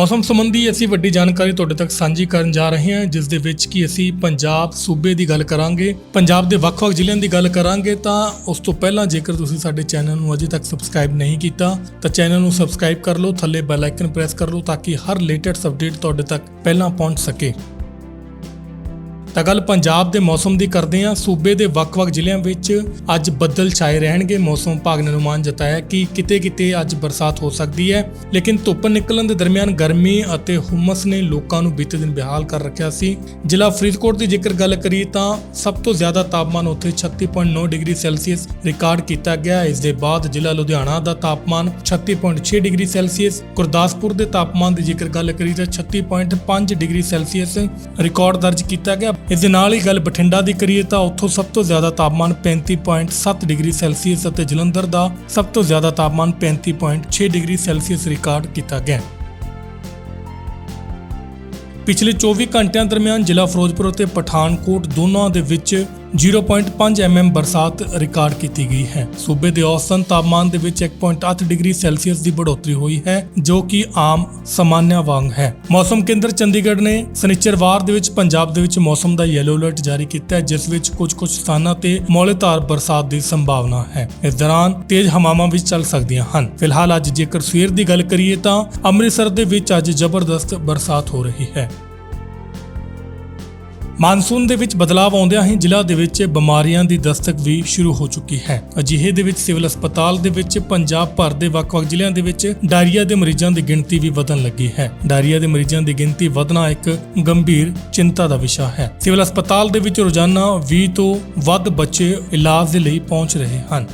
ਮੌਸਮ ਸੰਬੰਧੀ ਅਸੀਂ ਵੱਡੀ ਜਾਣਕਾਰੀ ਤੁਹਾਡੇ ਤੱਕ ਸਾਂਝੀ ਕਰਨ ਜਾ ਰਹੇ ਹਾਂ, ਜਿਸ ਦੇ ਵਿੱਚ ਕਿ ਅਸੀਂ ਪੰਜਾਬ ਸੂਬੇ ਦੀ ਗੱਲ ਕਰਾਂਗੇ। ਪੰਜਾਬ ਦੇ ਵੱਖ-ਵੱਖ ਜ਼ਿਲ੍ਹਿਆਂ ਦੀ ਗੱਲ ਕਰਾਂਗੇ ਤਾਂ ਉਸ ਤੋਂ ਪਹਿਲਾਂ ਜੇਕਰ ਤੁਸੀਂ ਸਾਡੇ ਚੈਨਲ ਨੂੰ ਅਜੇ ਤੱਕ ਸਬਸਕ੍ਰਾਈਬ ਨਹੀਂ ਕੀਤਾ, ਤਾਂ ਚੈਨਲ ਨੂੰ ਸਬਸਕ੍ਰਾਈਬ ਕਰ ਲਓ, ਥੱਲੇ ਬੈਲ ਆਈਕਨ ਪ੍ਰੈਸ ਕਰ ਲਓ ਤਾਂ ਕਿ ਹਰ ਲੇਟੈਸਟ ਅਪਡੇਟ ਤੁਹਾਡੇ ਤੱਕ ਪਹਿਲਾਂ ਪਹੁੰਚ ਸਕੇ। ਤਾਂ ਗੱਲ ਪੰਜਾਬ ਦੇ ਮੌਸਮ ਦੀ ਕਰਦੇ ਹਾਂ। ਸੂਬੇ ਦੇ ਵੱਖ-ਵੱਖ ਜ਼ਿਲ੍ਹਿਆਂ ਵਿੱਚ ਅੱਜ ਬੱਦਲ ਛਾਏ ਰਹਿਣਗੇ। ਮੌਸਮ ਵਿਭਾਗ ਨੇ ਅਨੁਮਾਨ ਜਤਾਇਆ ਕਿ ਕਿਤੇ-ਕਿਤੇ ਅੱਜ ਬਰਸਾਤ ਹੋ ਸਕਦੀ ਹੈ। ਲੇਕਿਨ ਧੁੱਪ ਨਿਕਲਣ ਦੇ ਦਰਮਿਆਨ ਗਰਮੀ ਅਤੇ ਹੁਮਸ ਨੇ ਲੋਕਾਂ ਨੂੰ ਬੀਤੇ ਦਿਨ ਬਿਹਾਲ ਕਰ ਰੱਖਿਆ ਸੀ। ਜ਼ਿਲ੍ਹਾ ਫਰੀਦਕੋਟ ਦੀ ਜੇਕਰ ਗੱਲ ਕਰੀਏ ਤਾਂ ਸਭ ਤੋਂ ਜ਼ਿਆਦਾ ਤਾਪਮਾਨ ਉੱਥੇ 36.9 ਡਿਗਰੀ ਸੈਲਸੀਅਸ ਰਿਕਾਰਡ ਕੀਤਾ ਗਿਆ। ਇਸ ਦੇ ਬਾਅਦ ਜ਼ਿਲ੍ਹਾ ਲੁਧਿਆਣਾ ਦਾ ਤਾਪਮਾਨ 36.6 ਡਿਗਰੀ ਸੈਲਸੀਅਸ, ਗੁਰਦਾਸਪੁਰ ਦੇ ਤਾਪਮਾਨ ਦੀ ਜੇਕਰ ਗੱਲ ਕਰੀਏ ਤਾਂ 36.5 ਡਿਗਰੀ ਸੈਲਸੀਅਸ ਰਿਕਾਰਡ ਦਰਜ ਕੀਤਾ ਗਿਆ। ਇਸ ਦੇ ਨਾਲ ਹੀ ਗੱਲ ਬਠਿੰਡਾ ਦੀ ਕਰੀਏ ਤਾਂ ਉੱਥੋਂ ਸਭ ਤੋਂ ਜ਼ਿਆਦਾ ਤਾਪਮਾਨ 35.7 ਡਿਗਰੀ ਸੈਲਸੀਅਸ ਅਤੇ ਜਲੰਧਰ ਦਾ ਸਭ ਤੋਂ ਜ਼ਿਆਦਾ ਤਾਪਮਾਨ 35.6 ਡਿਗਰੀ ਸੈਲਸੀਅਸ ਰਿਕਾਰਡ ਕੀਤਾ ਗਿਆ ਪਿਛਲੇ 24 ਘੰਟਿਆਂ ਦਰਮਿਆਨ ਜ਼ਿਲ੍ਹਾ ਫਿਰੋਜ਼ਪੁਰ ਅਤੇ ਪਠਾਨਕੋਟ ਦੋਨਾਂ ਦੇ ਵਿੱਚ 0.5 mm ਬਰਸਾਤ ਰਿਕਾਰਡ ਕੀਤੀ ਗਈ ਹੈ। ਸੂਬੇ ਦੇ ਔਸਤਨ ਤਾਪਮਾਨ ਦੇ ਵਿੱਚ 1.8 ਡਿਗਰੀ ਸੈਲਸੀਅਸ ਦੀ ਬੜੋਤਰੀ ਹੋਈ ਹੈ, ਜੋ ਕਿ ਆਮ ਸਾਮਾਨਿਆ ਵਾਂਗ ਹੈ। ਮੌਸਮ ਕੇਂਦਰ ਚੰਡੀਗੜ੍ਹ ਨੇ ਸਨਿਚਰਵਾਰ ਦੇ ਵਿੱਚ ਪੰਜਾਬ ਦੇ ਵਿੱਚ ਮੌਸਮ ਦਾ ਯੈਲੋ ਅਲਰਟ ਜਾਰੀ ਕੀਤਾ ਹੈ, ਜਿਸ ਵਿੱਚ ਕੁਝ-ਕੁਝ ਸਥਾਨਾਂ ਤੇ ਮੌਲੇਧਾਰ ਬਰਸਾਤ ਦੀ ਸੰਭਾਵਨਾ ਹੈ। ਇਸ ਦੌਰਾਨ ਤੇਜ਼ ਹਵਾਵਾਂ ਵੀ ਚੱਲ ਸਕਦੀਆਂ ਹਨ। ਫਿਲਹਾਲ ਅੱਜ ਜੇਕਰ ਸਵੇਰ ਦੀ ਗੱਲ ਕਰੀਏ ਤਾਂ ਅੰਮ੍ਰਿਤਸਰ ਦੇ ਵਿੱਚ ਅੱਜ ਜ਼ਬਰਦਸਤ ਬਰਸਾਤ ਹੋ ਰਹੀ ਹੈ। ਮਾਨਸੂਨ ਦੇ ਵਿੱਚ ਬਦਲਾਅ ਆਉਂਦਿਆਂ ਹੀ ਜ਼ਿਲ੍ਹਾ ਦੇ ਵਿੱਚ ਬਿਮਾਰੀਆਂ ਦੀ ਦਸਤਕ ਵੀ ਸ਼ੁਰੂ ਹੋ ਚੁੱਕੀ ਹੈ। ਅਜਿਹੇ ਦੇ ਵਿੱਚ ਸਿਵਲ ਹਸਪਤਾਲ ਦੇ ਵਿੱਚ ਪੰਜਾਬ ਭਰ ਦੇ ਵੱਖ-ਵੱਖ ਜ਼ਿਲ੍ਹਿਆਂ ਦੇ ਵਿੱਚ ਡਾਇਰੀਆ ਦੇ ਮਰੀਜ਼ਾਂ ਦੀ ਗਿਣਤੀ ਵੀ ਵਧਣ ਲੱਗੀ ਹੈ। ਡਾਇਰੀਆ ਦੇ ਮਰੀਜ਼ਾਂ ਦੀ ਗਿਣਤੀ ਵਧਣਾ ਇੱਕ ਗੰਭੀਰ ਚਿੰਤਾ ਦਾ ਵਿਸ਼ਾ ਹੈ। ਸਿਵਲ ਹਸਪਤਾਲ ਦੇ ਵਿੱਚ ਰੋਜ਼ਾਨਾ 20 ਤੋਂ ਵੱਧ ਬੱਚੇ ਇਲਾਜ ਦੇ ਲਈ ਪਹੁੰਚ ਰਹੇ ਹਨ।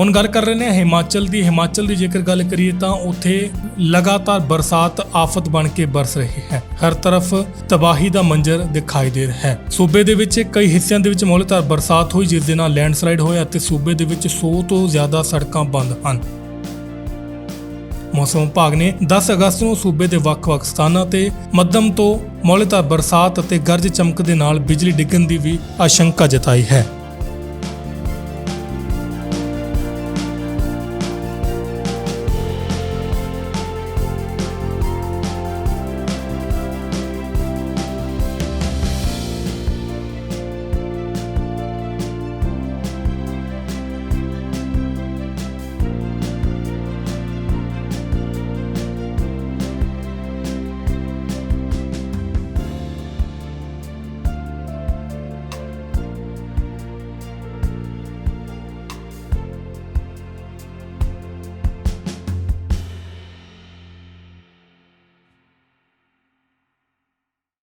ਹੁਣ ਗੱਲ ਕਰ ਰਹੇ ਨੇ ਹਿਮਾਚਲ ਦੀ। ਹਿਮਾਚਲ ਦੀ ਜੇਕਰ ਗੱਲ ਕਰੀਏ ਤਾਂ ਉੱਥੇ ਲਗਾਤਾਰ ਬਰਸਾਤ ਆਫਤ ਬਣ ਕੇ ਬਰਸ ਰਹੀ ਹੈ। ਹਰ ਤਰਫ ਤਬਾਹੀ ਦਾ ਮੰਜ਼ਰ ਦਿਖਾਈ ਦੇ ਰਿਹਾ ਹੈ। ਸੂਬੇ ਦੇ ਵਿੱਚ ਕਈ ਹਿੱਸਿਆਂ ਦੇ ਵਿੱਚ ਮੌਲੇਧਾਰ ਬਰਸਾਤ ਹੋਈ, ਜਿਸ ਦੇ ਨਾਲ ਲੈਂਡਸਲਾਈਡ ਹੋਇਆ ਅਤੇ ਸੂਬੇ ਦੇ ਵਿੱਚ 100 ਤੋਂ ਜ਼ਿਆਦਾ ਸੜਕਾਂ ਬੰਦ ਹਨ। ਮੌਸਮ ਵਿਭਾਗ ਨੇ 10 ਅਗਸਤ ਨੂੰ ਸੂਬੇ ਦੇ ਵੱਖ-ਵੱਖ ਸਥਾਨਾਂ ਤੇ ਮੱਧਮ ਤੋਂ ਮੌਲੇਧਾਰ ਬਰਸਾਤ ਅਤੇ ਗਰਜ ਚਮਕ ਦੇ ਨਾਲ ਬਿਜਲੀ ਡਿੱਗਣ ਦੀ ਵੀ ਆਸ਼ੰਕਾ ਜਤਾਈ ਹੈ।